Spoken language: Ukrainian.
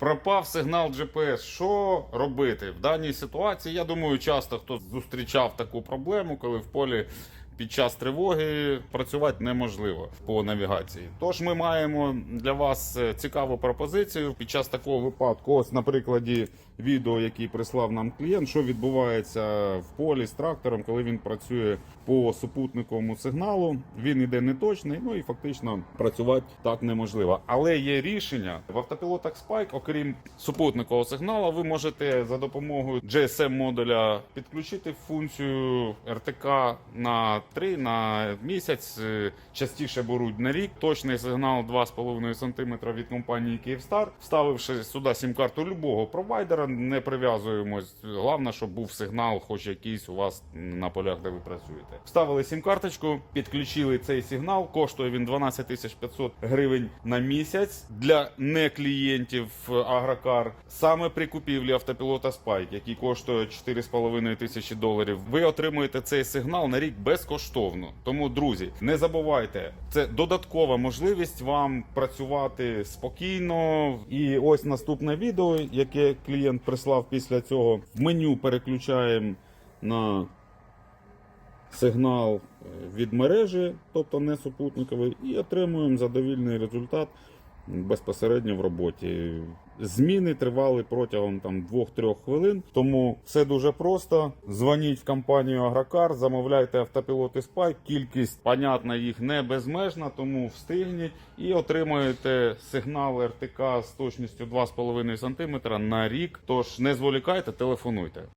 Пропав сигнал GPS. Що робити в даній ситуації? Я думаю, часто хто зустрічав таку проблему, коли в полі. Під час тривоги працювати неможливо по навігації. Тож ми маємо для вас е, цікаву пропозицію під час такого випадку. Ось на прикладі відео, який прислав нам клієнт, що відбувається в полі з трактором, коли він працює по супутниковому сигналу. Він іде неточний, ну і фактично працювати так неможливо. Але є рішення в автопілотах Spike, окрім супутникового сигналу, ви можете за допомогою GSM модуля підключити функцію РТК на 3 на місяць. е, Частіше беруть на рік. Точний сигнал 2,5 см від компанії Kyivstar. Вставивши сюди сім-карту любого провайдера, не прив'язуємось. Головне, щоб був сигнал, хоч якийсь у вас на полях, де ви працюєте. Вставили сім-карточку, підключили цей сигнал. Коштує він 12 500 гривень на місяць для не клієнтів Агрокар. Саме при купівлі автопілота Spike, який коштує 4,5 тисячі доларів, ви отримуєте цей сигнал на рік безкоштовно. Тому, друзі, не забувайте, це додаткова можливість вам працювати спокійно. І ось наступне відео, яке клієнт прислав після цього. В меню переключаємо на сигнал е, від мережі, тобто не супутниковий, і отримуємо задовільний результат безпосередньо в роботі. Зміни тривали протягом там 2-3 хвилин, тому все дуже просто. Дзвоніть в компанію Агрокар, замовляйте автопілоти Spike. Кількість, понятно, їх не безмежна, тому встигніть і отримуєте сигнал РТК з точністю 2,5 см на рік. Тож не зволікайте, телефонуйте.